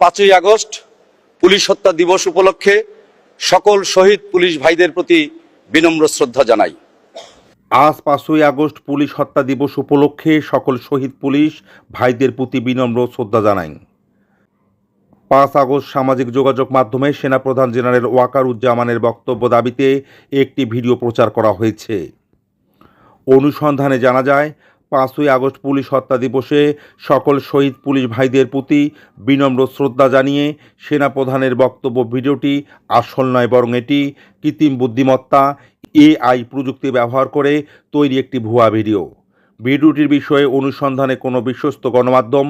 পাঁচই August police হত্যা দিবস উপলক্ষে সকল শহীদ পুলিশ ভাইদের প্রতি বিনম্র শ্রদ্ধা জানাই। আজ পাঁচই আগস্ট পুলিশ হত্যা দিবস উপলক্ষে সকল শহীদ পুলিশ ভাইদের প্রতি বিনম্র শ্রদ্ধা জানাই। পাঁচ আগস্ট সামাজিক যোগাযোগ মাধ্যমে সেনাপ্রধান জেনারেল ওয়াকারুজ্জামানের বক্তব্য দাবিতে একটি ভিডিও প্রচার করা হয়েছে। অনুসন্ধানে জানা যায় পাঁচই আগস্ট পুলিশ হত্যা দিবসে সকল শহীদ পুলিশ ভাইদের প্রতি বিনম্র শ্রদ্ধা জানিয়ে সেনাপ্রধানের বক্তব্য ভিডিওটি আসল নয়, বরং এটি কৃত্রিম বুদ্ধিমত্তা, এআই প্রযুক্তি ব্যবহার করে তৈরি একটি ভুয়া ভিডিও। ভিডিওটির বিষয়ে অনুসন্ধানে কোনো বিশ্বস্ত গণমাধ্যম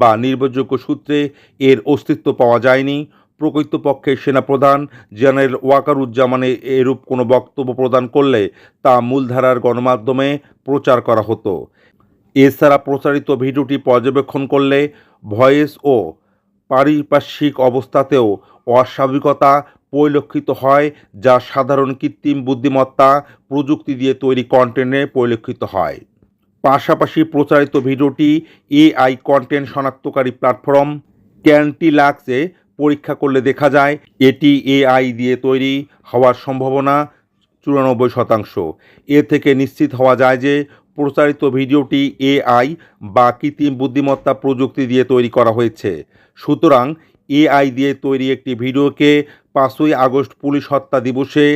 বা নির্ভরযোগ্য সূত্রে এর অস্তিত্ব পাওয়া যায়নি। প্রকৃতপক্ষে সেনাপ্রধান জেনারেল ওয়াকারুজ্জামানে এরূপ কোনো বক্তব্য প্রদান করলে তা মূলধারার গণমাধ্যমে প্রচার করা হতো। এছাড়া প্রচারিত ভিডিওটি পর্যবেক্ষণ করলে ভয়েস ও পারিপার্শ্বিক অবস্থাতেও অস্বাভাবিকতা পরিলক্ষিত হয়, যা সাধারণ কৃত্রিম বুদ্ধিমত্তা প্রযুক্তি দিয়ে তৈরি কন্টেন্টে পরিলক্ষিত হয়। পাশাপাশি প্রচারিত ভিডিওটি এআই কন্টেন্ট শনাক্তকারী প্ল্যাটফর্ম ক্যান্টিলাক্সে পরীক্ষা করলে দেখা যায় এটি এআই দিয়ে তৈরি হওয়ার সম্ভাবনা চুরানব্বই শতাংশ। এ থেকে নিশ্চিত হওয়া যায় যে প্রচারিত ভিডিওটি এআই বা কৃত্রিম বুদ্ধিমত্তা প্রযুক্তি দিয়ে তৈরি করা হয়েছে। সুতরাং এআই দিয়ে তৈরি একটি ভিডিওকে পাঁচই আগস্ট পুলিশ হত্যা দিবসে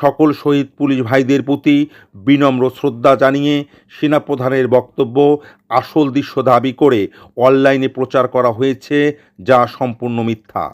সকল শহীদ পুলিশ ভাইদের প্রতি বিনম্র শ্রদ্ধা জানিয়ে সেনাপ্রধানের বক্তব্য আসল দৃশ্য দাবি করে অনলাইনে প্রচার করা হয়েছে, যা সম্পূর্ণ মিথ্যা।